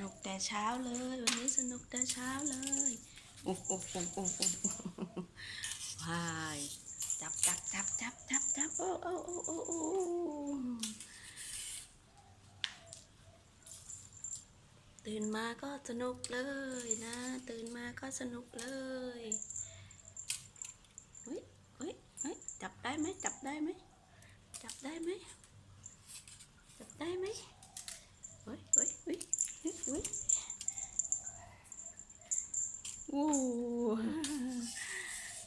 นุกแต่เช้าเลย วันนี้สนุกแต่เช้าเลยโอ้โอ้โอ้โอ้โอ้วายจับจับจับจับจับจับโอ้โอ้โอ้โอ้โอ้ตื่นมาก็สนุกเลยนะ ตื่นมาก็สนุกเลยเฮ้ยเฮ้ยเฮ้ยจับได้ไหมจับได้ไหมจับได้ไหมจับได้ไหมเฮ้ยเฮ้ยเฮ้ยเฮ้ยเฮ้ยโอ้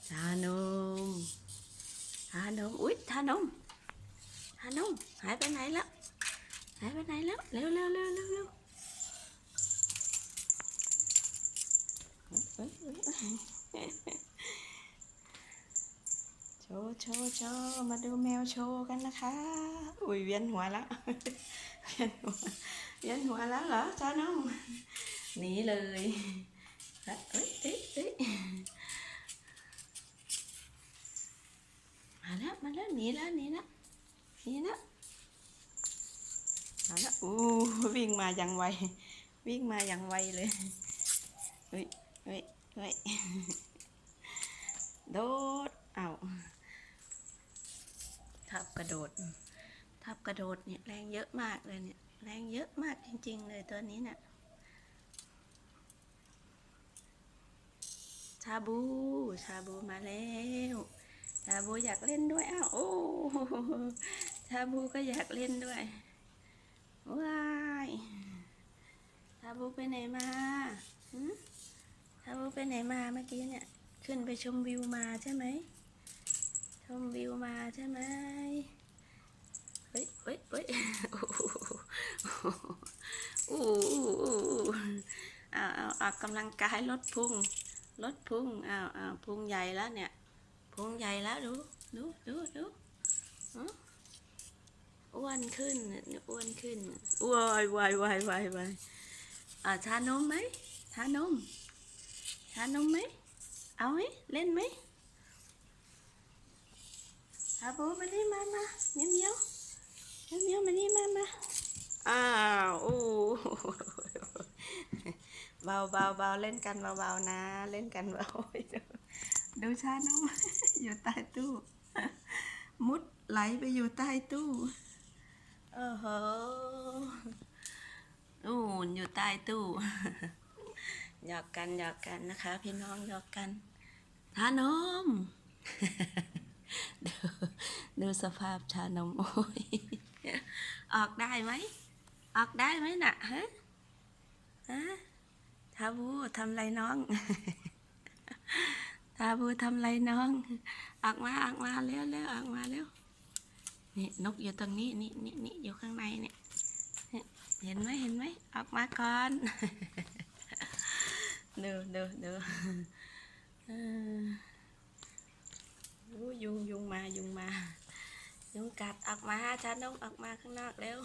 ทานมทานมอุ้ยทานม ทานมหายไปไหนแล้ว หายไปไหนแล้ว เร็วเร็วเร็วเร็วเร็วเฮ้ยเฮ้ยเฮ้ยโชว์โชว์โชว์มาดูแมวโชว์กันนะคะ อุ้ยเวียนหัวแล้ว เวียนหัว เวียนหัวแล้วเหรอจ้าน้องหนีเลยเอ้ยเอ้ยเอ้ยมาแล้ว มาแล้วหนีแล้วหนีแล้ว นีแล้วมาแล้วอู้วิ่งมาอย่างไว วิ่งมาอย่างไวเลย เฮ้ยเฮ้ยเฮ้ยโดด เอาทับกระโดด ทับกระโดดเนี่ยแรงเยอะมากเลยเนี่ย แรงเยอะมากจริง ๆ เลยตัวนี้เนะี่ยชาบู ชาบูมาแล้ว ชาบูอยากเล่นด้วย อ้าว โอ้ ชาบูก็อยากเล่นด้วยว้ายชาบูไปไหนมาหึชาบูไปไหนมาเมื่อกี้เนี่ย ขึ้นไปชมวิวมาใช่ไหม ชมวิวมาใช่ไหมเฮ้ยเฮ้ยเฮ้ยโอ้โหโอ้โหอ้โหเอาเอาอกกำลังกายลดพุงลดพุงเอาเอาพุงใหญ่แล้วเนี่ยพุงใหญ่แล้วดู ดูดูดูฮะ อ้วนขึ้นเนี่ยอ้วนขึ้นวายวายวายวายวายอ่าทานมไหมทานมทานมไหมเอาไหมเล่นไหมอาบูมานี่มามาเมียวเมียวเมียวเมียวมานี่มามาอ้าวโอ้เบาเบาเบาเล่นกันเบาเบานะ เล่นกันเบาดูชาน้องอยู่ใต้ตู้ มุดไหลไปอยู่ใต้ตู้ โอ้โหนู่นอยู่ใต้ตู้หยอกกันหยอกกันนะคะ พี่น้องหยอกกันทานมดูดูสภาพชานมโอ้ยออกได้ไหม ออกได้ไหมน่ะฮะฮะทาบูทำไรน้องทาบูทำไรน้อง ออกมาออกมาเร็วเร็วออกมาเร็ว นี่นกอยู่ตรงนี้นี่นี่นี่อยู่ข้างในเนี่ยเนี่ยเห็นไหมเห็นไหมออกมาก่อนดูดูดูเออโอ้ยยุงยุงมายุงมา ยุงกัดออกมาชาน้องออกมาข้างนอกแล้ว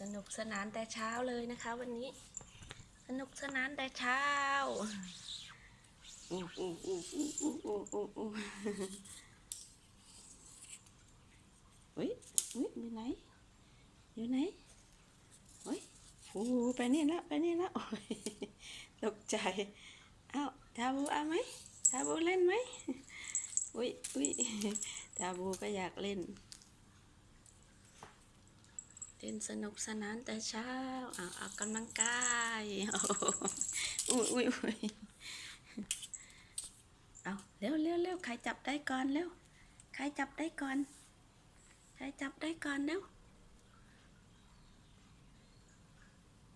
สนุกสนานแต่เช้าเลยนะคะ วันนี้ สนุกสนานแต่เช้า อยู่ไหน อยู่ไหนเฮ้ยโอ้ไปนี่แล้วไปนี่แล้วโอ้ยตกใจอ้าวทาบูเอาไหมทาบูเล่นไหมอุ้ยอุ้ยทาบูก็อยากเล่นเล่นสนุกสนานแต่เช้าเอาออกกำลังกายอุ้ยอุ้ยอุ้ยเอาเร็วเร็วเร็วใครจับได้ก่อนเร็วใครจับได้ก่อน ใครจับได้ก่อนเร็ว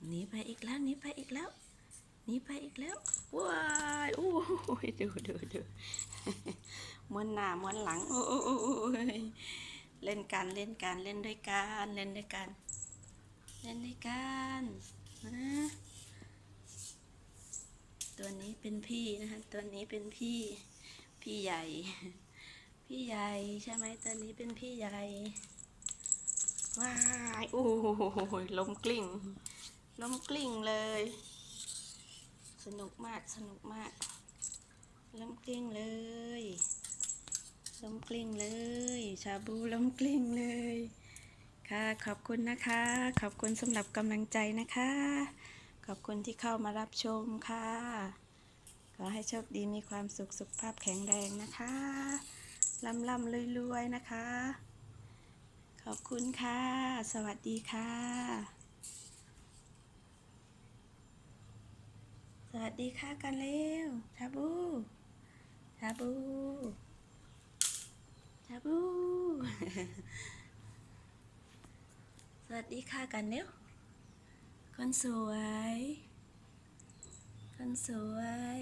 หนีไปอีกแล้วหนีไปอีกแล้วหนีไปอีกแล้วว้ายโอ้ยดูดูดูม้วนหน้าม้วนหลังโอ้โอ้โอ้โอ้ยเล่นกันเล่นกันเล่นด้วยกันเล่นด้วยกันเล่นด้วยกันนะตัวนี้เป็นพี่นะคะตัวนี้เป็นพี่พี่ใหญ่ พี่ใหญ่ใช่ไหมตัวนี้เป็นพี่ใหญ่ว้ายโอ้โหล้มกลิ้งล้มกลิ้งเลย สนุกมากสนุกมากล้มกลิ้งเลยล้มกลิ้งเลย ชาบูล้มกลิ้งเลย ค่ะขอบคุณนะคะ ขอบคุณสำหรับกำลังใจนะคะ ขอบคุณที่เข้ามารับชมค่ะขอให้โชคดีมีความสุขสุขภาพแข็งแรงนะคะ ร่ำร่ำรวยๆนะคะ ขอบคุณค่ะ สวัสดีค่ะ สวัสดีค่ะกันเร็วชาบูชาบูชาบูสวัสดีค่ะกันเร็วคนสวย คนสวย